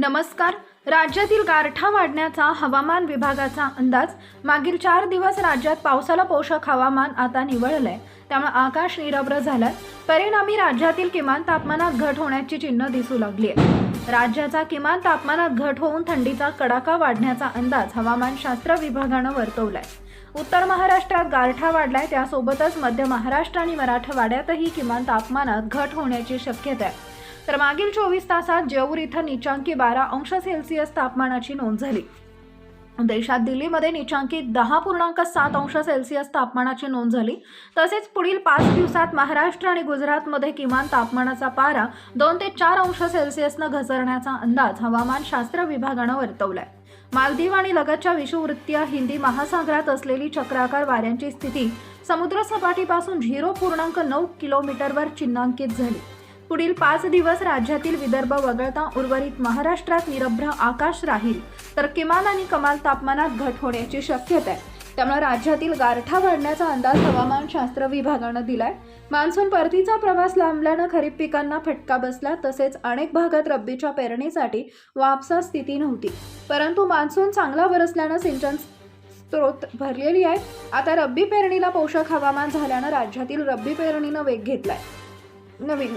नमस्कार. राज्यातील गारठा वाढण्याचा हवामान विभागाचा अंदाज मागील चार दिवस राज्यात पावसाला पोषक हवामान आता निवळलंय. त्यामुळे आकाश निरभ्र झालं परिणामी राज्यातील किमान तापमानात घट होण्याची चिन्ह दिसू लागली आहे राज्याचा किमान तापमानात घट होऊन थंडीचा कडाका वाढण्याचा अंदाज हवामानशास्त्र विभागानं वर्तवलाय. उत्तर महाराष्ट्रात गारठा वाढलाय. त्यासोबतच मध्य महाराष्ट्र आणि मराठवाड्यातही किमान तापमानात घट होण्याची शक्यता आहे. तर मागील चोवीस तासात जेऊर इथं निचांकी बारा अंश सेल्सिअस तापमानाची नोंद झाली. देशात दिल्लीमध्ये निचांकी दहा पूर्णांक सात अंश सेल्सिअस तापमानाची नोंद झाली. तसेच पुढील पाच दिवसात महाराष्ट्र आणि गुजरातमध्ये किमान तापमानाचा पारा दोन ते चार अंश सेल्सिअसनं घसरण्याचा अंदाज हवामानशास्त्र विभागानं वर्तवलाय. मालदीव आणि लगतच्या विषुववृत्तीय हिंदी महासागरात असलेली चक्राकार वाऱ्यांची स्थिती समुद्रसपाटीपासून झिरो पूर्णांक नऊ किलोमीटरवर चिन्हांकित झाली. पुढील पाच दिवस राज्यातील विदर्भ वगळता उर्वरित महाराष्ट्रात निरभ्र आकाश राहील. तर किमान आणि कमाल तापमानात घट होण्याची शक्यता आहे. त्यामुळे राज्यातील गारठा वाढण्याचा अंदाज हवामानशास्त्र विभागानं दिलाय. मान्सून परतीचा प्रवास लांबल्यानं खरीप पिकांना फटका बसला तसेच अनेक भागात रब्बीच्या पेरणीसाठी वापसा स्थिती नव्हती. परंतु मान्सून चांगला बरसल्यानं सिंचन स्त्रोत भरलेली आहे. आता रब्बी पेरणीला पोषक हवामान झाल्यानं राज्यातील रब्बी पेरणीनं वेग घेतलाय. नवीन